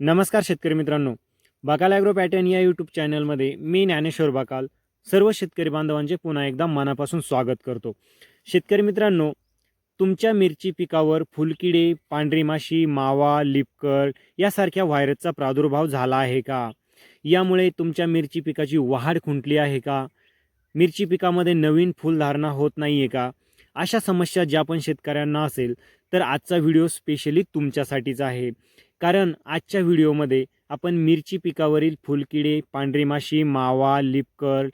नमस्कार शेतकरी मित्रांनो. बाकाल ॲग्रो पॅटर्न या यूट्यूब चॅनलमध्ये मी ज्ञानेश्वर बाकाल. सर्व शेतकरी बांधवांचे पुन्हा एकदा मनापासून स्वागत करतो. शेतकरी मित्रांनो तुमच्या मिरची पिकावर फुलकिडे पांढरी माशी मावा लिपकर यासारख्या व्हायरसचा प्रादुर्भाव झाला आहे का? यामुळे तुमच्या मिरची पिकाची वाढ खुंटली आहे का? मिरची पिकामध्ये नवीन फुलधारणा होत नाही आहे का? अशा समस्या ज्या पण शेतकऱ्यांना असेल तर आजचा व्हिडिओ स्पेशली तुमच्यासाठीच आहे. कारण आजच्या व्हिडिओमध्ये आपण मिरची पिकावरील फुलकिडे पांढरी माशी मावा लिपकर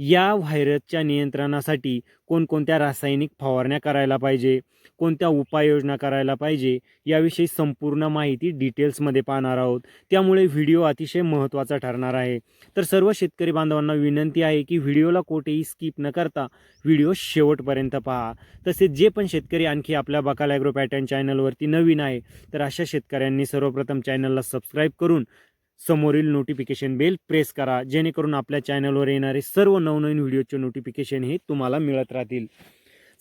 या व्हायरसच्या नियंत्रणासाठी कोणकोणत्या रासायनिक फवारण्या करायला पाहिजे? कोणत्या उपाययोजना करायला पाहिजे? याविषयी संपूर्ण माहिती डिटेल्समध्ये पाहणार आहोत. त्यामुळे व्हिडिओ अतिशय महत्त्वाचा ठरणार आहे. तर सर्व शेतकरी बांधवांना विनंती आहे की व्हिडिओला कोठेही स्किप न करता व्हिडिओ शेवटपर्यंत पहा. तसेच जे पण शेतकरी आणखी आपल्या बकाल ॲग्रो पॅटर्न चॅनलवरती नवीन आहे तर अशा शेतकऱ्यांनी सर्वप्रथम चॅनलला सबस्क्राईब करून समोरील नोटिफिकेशन बेल प्रेस करा. जेणेकरून आपल्या चॅनलवर येणारे सर्व नवनवीन व्हिडिओचे नोटिफिकेशन हे तुम्हाला मिळत राहतील.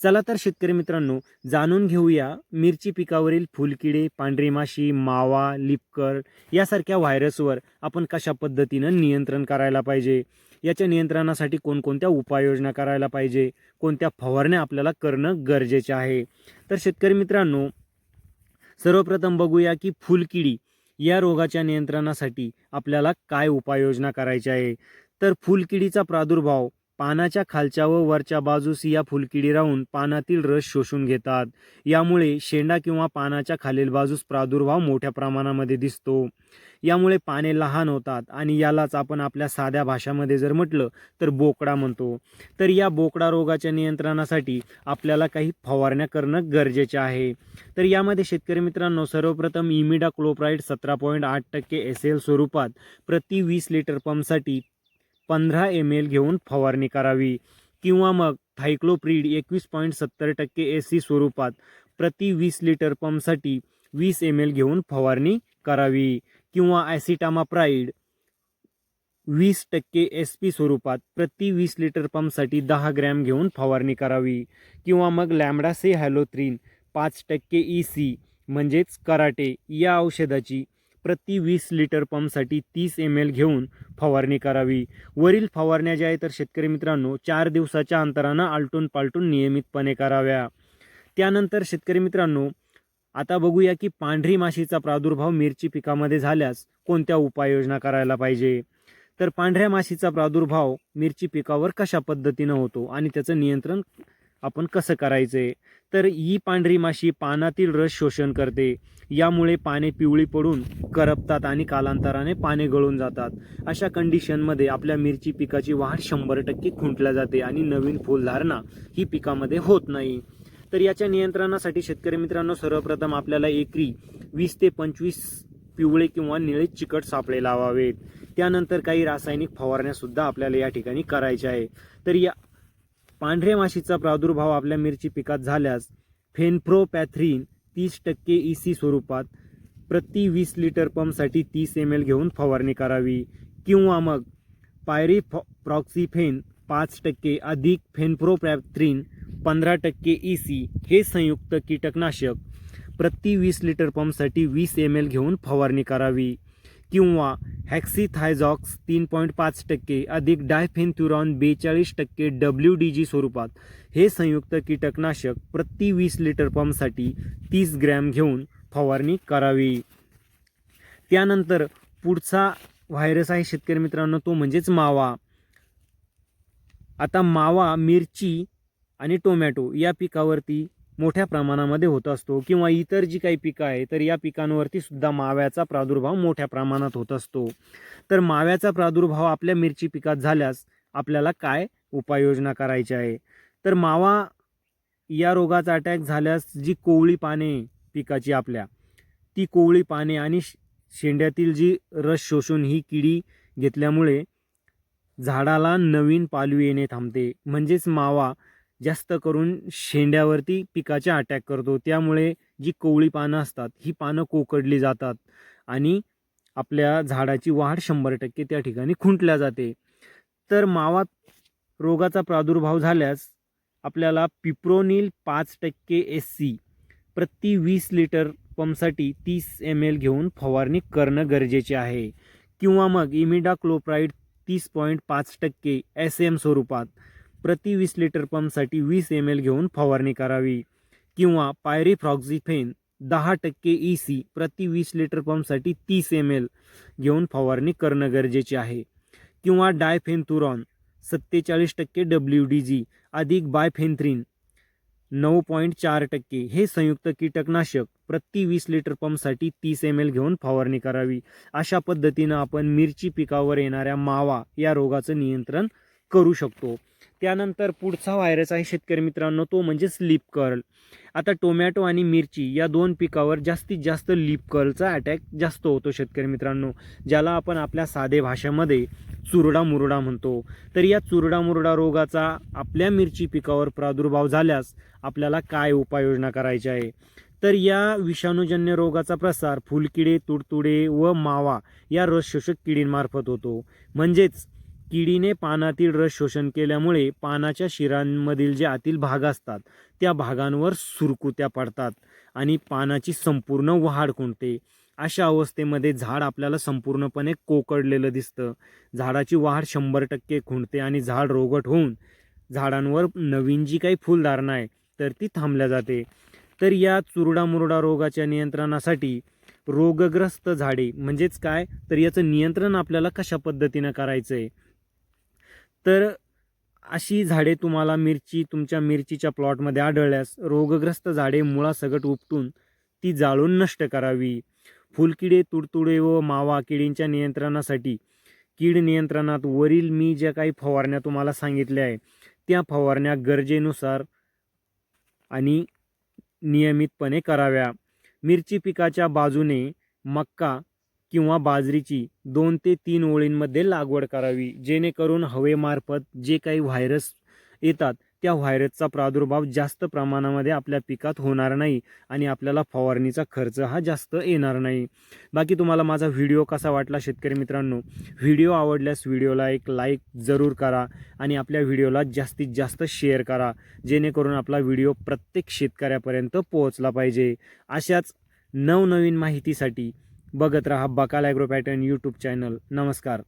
चला तर शेतकरी मित्रांनो जाणून घेऊया मिरची पिकावरील फुलकिडे पांढरी माशी मावा लिपकर यासारख्या व्हायरसवर आपण कशा पद्धतीनं नियंत्रण करायला पाहिजे? याच्या नियंत्रणासाठी कोणकोणत्या उपाययोजना करायला पाहिजे? कोणत्या फवारण्या आपल्याला करणं गरजेचे आहे? तर शेतकरी मित्रांनो सर्वप्रथम बघूया की फुलकिडी या रोगाच्या नियंत्रणासाठी आपल्याला काय उपाययोजना करायची आहे? तर फुलकिडीचा प्रादुर्भाव पानाच्या खालच्या व वरच्या बाजूस या फुलकिडी राहून पानातील रस शोषून घेतात. यामुळे शेंडा किंवा पानाच्या खालील बाजूस प्रादुर्भाव मोठ्या प्रमाणामध्ये दिसतो. यामुळे पाने लहान होतात आणि यालाच आपण आपल्या साध्या भाषामध्ये जर म्हटलं तर बोकडा म्हणतो. तर या बोकडा रोगाच्या नियंत्रणासाठी आपल्याला काही फवारण्या करणं गरजेचे आहे. तर यामध्ये शेतकरी मित्रांनो सर्वप्रथम इमिडा क्लोप्राईड सतरा पॉईंट आठ टक्के एस एल स्वरूपात प्रति वीस लिटर पंपसाठी पंधरा एम एल घेऊन फवारणी करावी. किंवा मग थायक्लोप्रीड एकवीस पॉईंट सत्तर टक्के एस सी स्वरूपात प्रति वीस लिटर पंपसाठी वीस एम एल घेऊन फवारणी करावी. किंवा ॲसिटामाप्राईड वीस टक्के एस पी स्वरूपात प्रति वीस लिटर पंपसाठी दहा ग्रॅम घेऊन फवारणी करावी. किंवा मग लॅमडासे हॅलोथ्रीन पाच टक्के ई सी म्हणजेच कराटे या औषधाची प्रति वीस लिटर पंपसाठी तीस एम एल घेऊन फवारणी करावी. वरील फवारण्या ज्या आहेत तर शेतकरी मित्रांनो चार दिवसाच्या अंतरानं आलटून पालटून नियमितपणे कराव्या. त्यानंतर शेतकरी मित्रांनो आता बघूया की पांढरी माशीचा प्रादुर्भाव मिरची पिकामध्ये झाल्यास कोणत्या उपाययोजना करायला पाहिजे? तर पांढऱ्या माशीचा प्रादुर्भाव मिरची पिकावर कशा पद्धतीनं होतो आणि त्याचं नियंत्रण आपण कसं करायचं? तर ही पांढरी माशी पानातील रस शोषण करते. यामुळे पाने पिवळी पडून करपतात आणि कालांतराने पाने गळून जातात. अशा कंडिशनमध्ये आपल्या मिरची पिकाची वाढ शंभर टक्के खुंटल्या जाते आणि नवीन फुलधारणा ही पिकामध्ये होत नाही. तर याच्या नियंत्रणासाठी शेतकरी मित्रांनो सर्वप्रथम आपल्याला एकरी वीस ते पंचवीस पिवळे किंवा निळे चिकट सापळे लावावेत. त्यानंतर काही रासायनिक फवारण्यासुद्धा आपल्याला या ठिकाणी करायच्या आहे तर या पांढऱ्या माशीचा प्रादुर्भाव आपल्या मिरची पिकात झाल्यास फेनफ्रोपॅथ्रीन तीस टक्के ई सी स्वरूपात प्रति वीस लिटर पंपसाठी तीस एम एल घेऊन फवारणी करावी. किंवा मग पायरी प्रॉक्सिफेन पाच टक्के अधिक फेनफ्रोपॅथ्रीन पंधरा टक्के ई सी हे संयुक्त कीटकनाशक प्रति वीस लिटर पंपसाठी वीस एम एल घेऊन फवारणी करावी. किंवा हॅक्सिथायझॉक्स तीन पॉईंट पाच टक्के अधिक डायफेन्थ्युरॉन बेचाळीस टक्के डब्ल्यू डी जी स्वरूपात. हे संयुक्त कीटकनाशक प्रति वीस लिटर पंपसाठी तीस ग्रॅम घेऊन फवारणी करावी. त्यानंतर पुढचा व्हायरस आहे शेतकरी मित्रांनो तो म्हणजेच मावा. आता मावा मिरची आणि टोमॅटो या पिकावरती मोठ्या प्रमाणामध्ये होत असतो किंवा इतर जी काही पिकं आहे तर या पिकांवरती सुद्धा माव्याचा प्रादुर्भाव मोठ्या प्रमाणात होत असतो. तर माव्याचा प्रादुर्भाव आपल्या मिरची पिकात झाल्यास आपल्याला काय उपाययोजना करायची आहे? तर मावा या रोगाचा अटॅक झाल्यास जी कोवळी पाने पिकाची आपल्या ती कोवळी पाने आणि शेंड्यातील जी रस शोषून ही किडी घेतल्यामुळे झाडाला नवीन पालवी येणे थांबते. म्हणजेच मावा जास्त करून शेंड्यावरती पिकाच्या अटॅक करतो. त्यामुळे जी कोवळी पानं असतात ही पानं कोकडली जातात आणि आपल्या झाडाची वाढ शंभर टक्के त्या ठिकाणी खुंटल्या जाते. तर मावात रोगाचा प्रादुर्भाव झाल्यास आपल्याला पिप्रोनिल पाच टक्के एस सी प्रति वीस लिटर पंपसाठी तीस एम एल घेऊन फवारणी करणं गरजेचे आहे. किंवा मग इमिडा क्लोप्राईड तीस पॉईंट पाच टक्के एस एम स्वरूपात. प्रति वीस लिटर पंपसाठी वीस एम एल घेऊन फवारणी करावी. किंवा पायरीफ्रॉक्झिफेन दहा टक्के ई सी प्रति वीस लिटर पंपसाठी तीस एम एल घेऊन फवारणी करणं गरजेचे आहे. किंवा डायफेन्थुरॉन सत्तेचाळीस टक्के डब्ल्यू डी जी अधिक बायफेन्थ्रिन नऊ पॉईंट चार टक्के हे संयुक्त कीटकनाशक प्रति वीस लिटर पंपसाठी तीस एम एल घेऊन फवारणी करावी. अशा पद्धतीनं आपण मिरची पिकावर येणाऱ्या मावा या रोगाचं नियंत्रण करू शकतो. त्यानंतर पुढचा व्हायरस आहे शेतकरी मित्रांनो तो म्हणजे स्लीप कर्ल आता टोमॅटो आणि मिरची या दोन पिकावर जास्तीत जास्त लीप कर्लचा अटॅक जास्त होतो शेतकरी मित्रांनो ज्याला आपण आपल्या साधे भाषेमध्ये चुरडा मुरडा म्हणतो. तर या चुरडा मुरडा रोगाचा आपल्या मिरची पिकावर प्रादुर्भाव झाल्यास आपल्याला काय उपाययोजना करायची आहे? तर या विषाणूजन्य रोगाचा प्रसार फुलकिडे तुडतुडे व मावा या रस शोषक किडींमार्फत होतो. म्हणजेच किडीने पानातील रस शोषण केल्यामुळे पानाच्या शिरांमधील जे आतील भाग असतात त्या भागांवर सुरकुत्या पडतात आणि पानाची संपूर्ण वाढ खुंटते. अशा अवस्थेमध्ये झाड आपल्याला संपूर्णपणे कोकडलेलं दिसतं. झाडाची वाढ शंभर टक्के खुंटते आणि झाड रोगट होऊन झाडांवर नवीन जी काही फुलधारणा आहे तर ती थांबल्या जाते. तर या चुरडामुरडा रोगाच्या नियंत्रणासाठी रोगग्रस्त झाडे म्हणजेच काय? तर याचं नियंत्रण आपल्याला कशा पद्धतीनं करायचं आहे तर अशी झाडे तुम्हाला मिरची तुमच्या मिरचीच्या प्लॉटमध्ये आढळल्यास रोगग्रस्त झाडे मुळासकट उपटून ती जाळून नष्ट करावी. फुलकिडे तुडतुडे व मावा किडींच्या नियंत्रणासाठी कीड नियंत्रणात वरील मी ज्या काही फवारण्या तुम्हाला सांगितल्या आहे त्या फवारण्या गरजेनुसार आणि नियमितपणे कराव्या. मिरची पिकाच्या बाजूने मक्का किंवा बाजरीची दोन ते तीन ओळींमध्ये लागवड करावी. जेणेकरून हवेमार्फत जे काही व्हायरस येतात त्या व्हायरसचा प्रादुर्भाव जास्त प्रमाणामध्ये आपल्या पिकात होणार नाही आणि आपल्याला फवारणीचा खर्च हा जास्त येणार नाही. बाकी तुम्हाला माझा व्हिडिओ कसा वाटला शेतकरी मित्रांनो? व्हिडिओ आवडल्यास व्हिडिओला एक लाईक जरूर करा आणि आपल्या व्हिडिओला जास्तीत जास्त शेअर करा जेणेकरून आपला व्हिडिओ प्रत्येक शेतकऱ्यापर्यंत पोहोचला पाहिजे. अशाच नवनवीन माहितीसाठी बघत रहा Bakal agro pattern YouTube channel. नमस्कार.